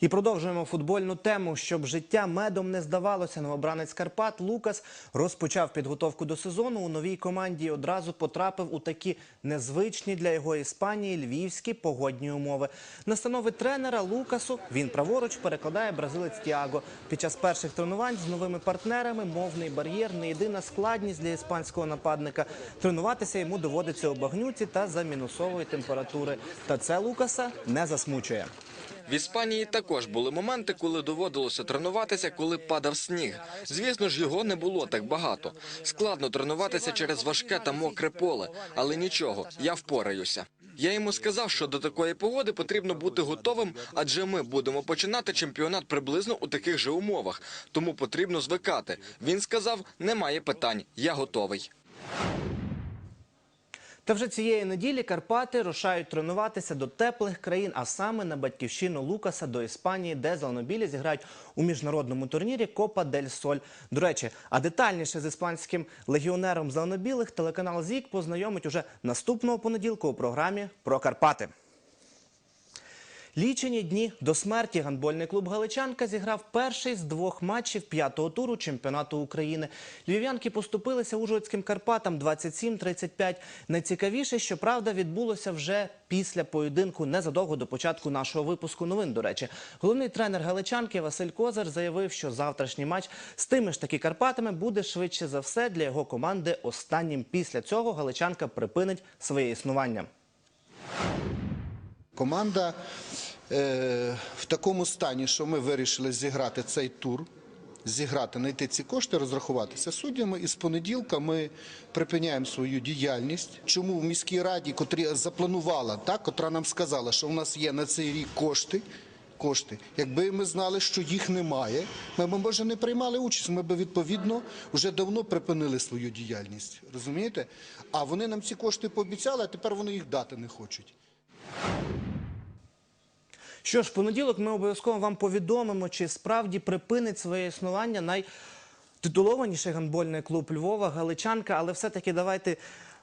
І продовжуємо футбольну тему. Щоб життя медом не здавалося, новобранець Карпат Лукас розпочав підготовку до сезону у новій команді. і Одразу потрапив у такі незвичні для його Іспанії львівські погодні умови. Настанови тренера Лукасу він праворуч перекладає бразилець Тіаго. Під час перших тренувань з новими партнерами мовний бар'єр не єдина складність для іспанського нападника. Тренуватися йому доводиться у багнюці та за мінусової температури. Та це Лукаса не засмучує. В Іспанії також були моменти, коли доводилося тренуватися, коли падав сніг. Звісно ж, його не було так багато. Складно тренуватися через важке та мокре поле, але нічого, я впораюся. Я йому сказав, що до такої погоди потрібно бути готовим, адже ми будемо починати чемпіонат приблизно у таких же умовах, тому потрібно звикати. Він сказав: немає питань, я готовий. Та вже цієї неділі Карпати рушають тренуватися до теплих країн, а саме на батьківщину Лукаса до Іспанії, де зеленобілі зіграють у міжнародному турнірі Копа дель Соль. До речі, а детальніше з іспанським легіонером зеленобілих телеканал ЗІК познайомить уже наступного понеділка у програмі про Карпати. Лічені дні до смерті гандбольний клуб Галичанка зіграв перший з двох матчів п'ятого туру чемпіонату України. Львів'янки поступилися Ужгородським Карпатам 27-35. Найцікавіше, що правда, відбулося вже після поєдинку незадовго до початку нашого випуску новин. До речі, головний тренер Галичанки Василь Козар заявив, що завтрашній матч з тими ж таки Карпатами буде швидше за все для його команди останнім. Після цього Галичанка припинить своє існування. Команда е, в такому стані, що ми вирішили зіграти цей тур, зіграти, знайти ці кошти, розрахуватися суддями. І з понеділка ми припиняємо свою діяльність. Чому в міській раді, котрі запланувала, так, котра нам сказала, що в нас є на цей рік кошти. Кошти, якби ми знали, що їх немає, ми б може не приймали участь. Ми б відповідно вже давно припинили свою діяльність. Розумієте? А вони нам ці кошти пообіцяли, а тепер вони їх дати не хочуть. Що ж, в понеділок ми обов'язково вам повідомимо, чи справді припинить своє існування найтитулованіший гандбольний клуб Львова, Галичанка. Але все-таки давайте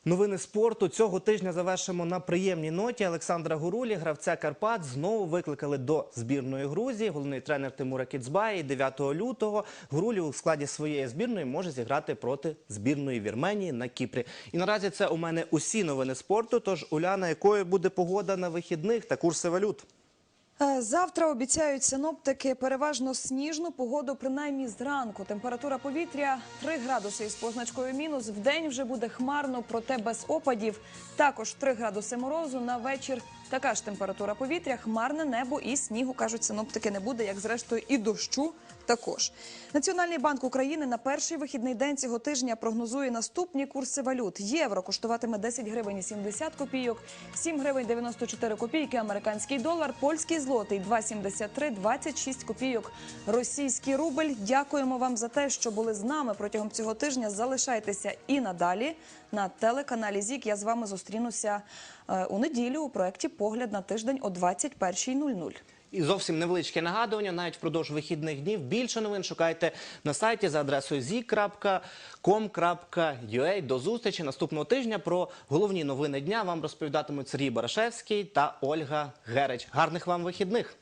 новини спорту. Цього тижня завершимо на приємній ноті. Олександра Гурулі, гравця Карпат, знову викликали до збірної Грузії. Головний тренер Тимура Кіцбаї 9 лютого. Гурулі у складі своєї збірної може зіграти проти збірної Вірменії на Кіпрі. І наразі це у мене усі новини спорту. Тож Уляна, якою буде погода на вихідних та курси валют? Е, Завтра обіцяють синоптики переважно сніжну погоду, принаймні зранку. Температура повітря 3 градуси із позначкою мінус. В день вже буде хмарно, проте без опадів. Також 3 градуси морозу. На вечір така ж температура повітря, хмарне небо і снігу, кажуть синоптики, не буде, як зрештою і дощу також. Національний банк України на перший вихідний день цього тижня прогнозує наступні курси валют. Євро коштуватиме 10 гривень і 70 копійок, 7 гривень 94 копійки, американський долар, польський злотий 2,73, 26 копійок, російський рубль. Дякуємо вам за те, що були з нами протягом цього тижня. Залишайтеся і надалі на телеканалі ЗІК. Я з вами зустрінуся е, у неділю у проєкті Погляд на тиждень о 21.00. І зовсім невеличке нагадування, навіть впродовж вихідних днів. Більше новин шукайте на сайті за адресою zi.com.ua. До зустрічі наступного тижня про головні новини дня вам розповідатимуть Сергій Барашевський та Ольга Герич. Гарних вам вихідних!